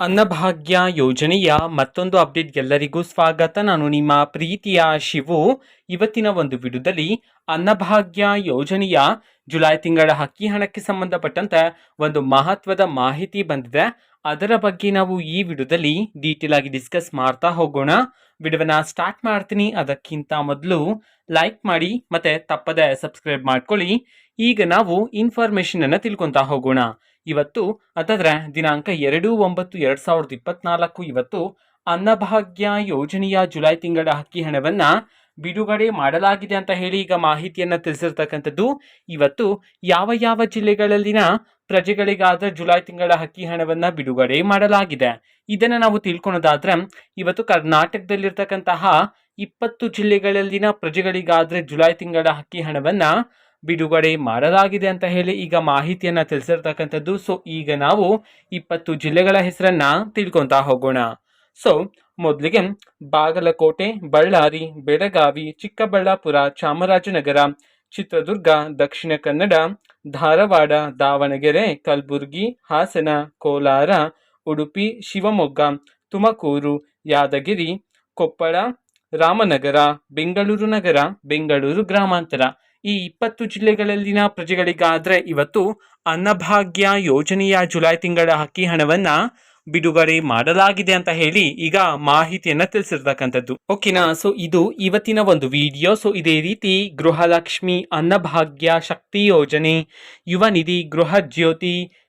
ಅನ್ನಭಾಗ್ಯ ಯೋಜನೆಯ ಮತ್ತೊಂದು ಅಪ್ಡೇಟ್ ಎಲ್ಲರಿಗೂ ಸ್ವಾಗತ. ನಾನು ನಿಮ್ಮ ಪ್ರೀತಿಯ ಶಿವು. ಇವತ್ತಿನ ಒಂದು ವಿಡಿಯೋದಲ್ಲಿ ಅನ್ನಭಾಗ್ಯ ಯೋಜನೆಯ ಜುಲೈ ತಿಂಗಳ ಹಕ್ಕಿ ಹಣಕ್ಕೆ ಸಂಬಂಧಪಟ್ಟಂತೆ ಒಂದು ಮಹತ್ವದ ಮಾಹಿತಿ ಬಂದಿದೆ. ಅದರ ಬಗ್ಗೆ ನಾವು ಈ ವಿಡಿಯೋದಲ್ಲಿ ಡೀಟೇಲ್ ಆಗಿ ಡಿಸ್ಕಸ್ ಮಾಡ್ತಾ ಹೋಗೋಣ. ವಿಡಿಯೋನ ಸ್ಟಾರ್ಟ್ ಮಾಡ್ತೀನಿ. ಅದಕ್ಕಿಂತ ಮೊದಲು ಲೈಕ್ ಮಾಡಿ ಮತ್ತೆ ತಪ್ಪದೆ ಸಬ್ಸ್ಕ್ರೈಬ್ ಮಾಡ್ಕೊಳ್ಳಿ. ಈಗ ನಾವು ಇನ್ಫಾರ್ಮೇಶನ್ ಅನ್ನ ತಿಳ್ಕೊಂತಾ ಹೋಗೋಣ. ಇವತ್ತು ಅದಾದರೆ ದಿನಾಂಕ ಎರಡು ಒಂಬತ್ತು ಎರಡ್ ಸಾವಿರದ ಇಪ್ಪತ್ನಾಲ್ಕು ಇವತ್ತು ಅನ್ನಭಾಗ್ಯ ಯೋಜನೆಯ ಜುಲೈ ತಿಂಗಳ ಅಕ್ಕಿ ಹಣವನ್ನ ಬಿಡುಗಡೆ ಮಾಡಲಾಗಿದೆ ಅಂತ ಹೇಳಿ ಈಗ ಮಾಹಿತಿಯನ್ನು ತಿಳಿಸಿರ್ತಕ್ಕಂಥದ್ದು. ಇವತ್ತು ಯಾವ ಯಾವ ಜಿಲ್ಲೆಗಳಲ್ಲಿನ ಪ್ರಜೆಗಳಿಗಾದ ಜುಲೈ ತಿಂಗಳ ಅಕ್ಕಿ ಹಣವನ್ನ ಬಿಡುಗಡೆ ಮಾಡಲಾಗಿದೆ. ಇದನ್ನ ನಾವು ತಿಳ್ಕೊಳೋದಾದ್ರೆ, ಇವತ್ತು ಕರ್ನಾಟಕದಲ್ಲಿರ್ತಕ್ಕಂತಹ ಇಪ್ಪತ್ತು ಜಿಲ್ಲೆಗಳಲ್ಲಿನ ಪ್ರಜೆಗಳಿಗಾದರೆ ಜುಲೈ ತಿಂಗಳ ಅಕ್ಕಿ ಹಣವನ್ನ ಬಿಡುಗಡೆ ಮಾಡಲಾಗಿದೆ ಅಂತ ಹೇಳಿ ಈಗ ಮಾಹಿತಿಯನ್ನು ತಿಳಿಸಿರ್ತಕ್ಕಂಥದ್ದು. ಸೊ ಈಗ ನಾವು ಇಪ್ಪತ್ತು ಜಿಲ್ಲೆಗಳ ಹೆಸರನ್ನ ತಿಳ್ಕೊತಾ ಹೋಗೋಣ. ಸೊ ಮೊದಲಿಗೆ ಬಾಗಲಕೋಟೆ, ಬಳ್ಳಾರಿ, ಬೆಳಗಾವಿ, ಚಿಕ್ಕಬಳ್ಳಾಪುರ, ಚಾಮರಾಜನಗರ, ಚಿತ್ರದುರ್ಗ, ದಕ್ಷಿಣ ಕನ್ನಡ, ಧಾರವಾಡ, ದಾವಣಗೆರೆ, ಕಲಬುರಗಿ, ಹಾಸನ, ಕೋಲಾರ, ಉಡುಪಿ, ಶಿವಮೊಗ್ಗ, ತುಮಕೂರು, ಯಾದಗಿರಿ, ಕೊಪ್ಪಳ, ರಾಮನಗರ, ಬೆಂಗಳೂರು ನಗರ, ಬೆಂಗಳೂರು ಗ್ರಾಮಾಂತರ. ಈ ಇಪ್ಪತ್ತು ಜಿಲ್ಲೆಗಳಲ್ಲಿನ ಪ್ರಜೆಗಳಿಗಾದರೆ ಇವತ್ತು ಅನ್ನಭಾಗ್ಯ ಯೋಜನೆಯ ಜುಲೈ ತಿಂಗಳ ಅಕ್ಕಿ ಹಣವನ್ನ ಬಿಡುಗಡೆ ಮಾಡಲಾಗಿದೆ ಅಂತ ಹೇಳಿ ಈಗ ಮಾಹಿತಿಯನ್ನ ತಿಳಿಸಿರ್ತಕ್ಕಂಥದ್ದು. ಓಕೆನಾ ಸೊ ಇದು ಇವತ್ತಿನ ಒಂದು ವಿಡಿಯೋ ಸೊ ಇದೇ ರೀತಿ ಗೃಹಲಕ್ಷ್ಮಿ ಅನ್ನಭಾಗ್ಯ ಶಕ್ತಿ ಯೋಜನೆ, ಯುವ ನಿಧಿ ಗೃಹ ಜ್ಯೋತಿ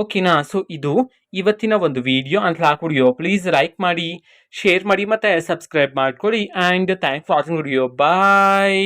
ಓಕೆನಾ? ಸೊ ಇದು ಇವತ್ತಿನ ಒಂದು ವಿಡಿಯೋ ಅಂತ ಹಾಕ್ಬಿಡಿಯೋ. ಪ್ಲೀಸ್ ಲೈಕ್ ಮಾಡಿ ಶೇರ್ ಮಾಡಿ, ಮತ್ತು ಸಬ್ಸ್ಕ್ರೈಬ್ ಮಾಡ್ಕೊಳ್ಳಿ. And thanks for watching video bye